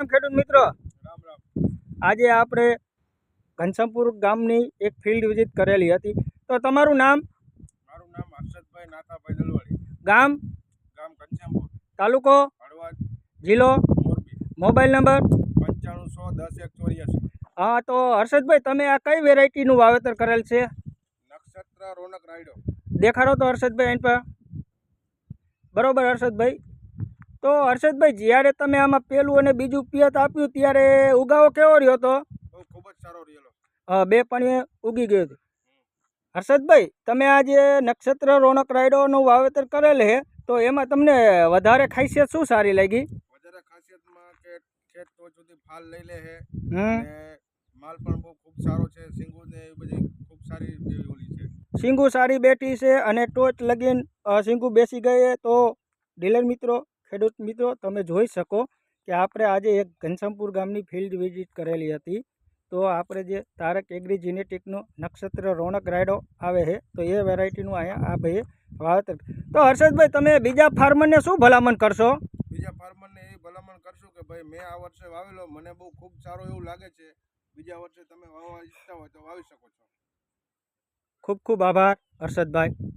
ખેડૂત મિત્રો? આજે આપણે ઘનશ્યામપુર ગામની એક ફિલ્ડ વિઝિટ કરેલી હતી. તો તમારું નામ? મારું નામ હર્ષદભાઈ નાથાભાઈ દલવાડી ગામ? ગામ ઘનશ્યામપુર. તાલુકો? હળવદ. જિલ્લો? મોરબી. Mobile number? પંચાણું સો દસ એક ચોર્યાસી. હા તો હર્ષદભાઈ તમે આ કઈ વેરાયટીનું વાવેતર કરેલ છે? નક્ષત્ર રોનક રાયડો. દેખાડો તો હર્ષદભાઈ અહીં પર. બરોબર હર્ષદભાઈ. તો હર્ષદભાઈ જ્યારે તમે આમાં પેલું અને બીજું પિયત આપ્યું ત્યારે ઉગાવો કેવો રહ્યો હતો ખૂબ જ સારો રહ્યો હા બે પાણી ઉગી ગયું હતું. હર્ષદભાઈ તમે આ જે નક્ષત્ર રોનક રાયડોનું વાવેતર કરેલ છે તો એમાં તમને વધારે ખાસિયત શું સારી લાગી? વધારે ખાસિયતમાં કે ઠેઠ ટોચ સુધી ફાલ લઈ લે છે માલ પણ બહુ ખૂબ સારો છે સિંગુ ને એ બધી ખૂબ સારી ઓલી છે. સિંગુ સારી બેઠી છે અને ટોચ લગીન સિંગુ બેસી ગઈ તો ડીલર મિત્રો ખેડૂત મિત્રો તમે જોઈ શકો કે આપણે આજે એક ઘનશ્યામપુર ગામની ફિલ્ડ વિઝિટ કરેલી હતી. તો આપણે જે તારક એગ્રી જીનેટિકનો નક્ષત્ર રોનક રાયડો આવે છે તો એ વેરાયટીનું અહીંયા આ ભાઈએ વાવેતર તો હર્ષદભાઈ તમે બીજા ફાર્મરને શું ભલામણ કરશો? બીજા ફાર્મરને એ ભલામણ કરશું કે ભાઈ મેં આ વર્ષે વાવેલો મને બહુ ખૂબ સારો એવું લાગે છે. બીજા વર્ષે તમે વાવવા ઈચ્છતા હોય તો વાવી શકો છો. ખૂબ ખૂબ આભાર હર્ષદભાઈ.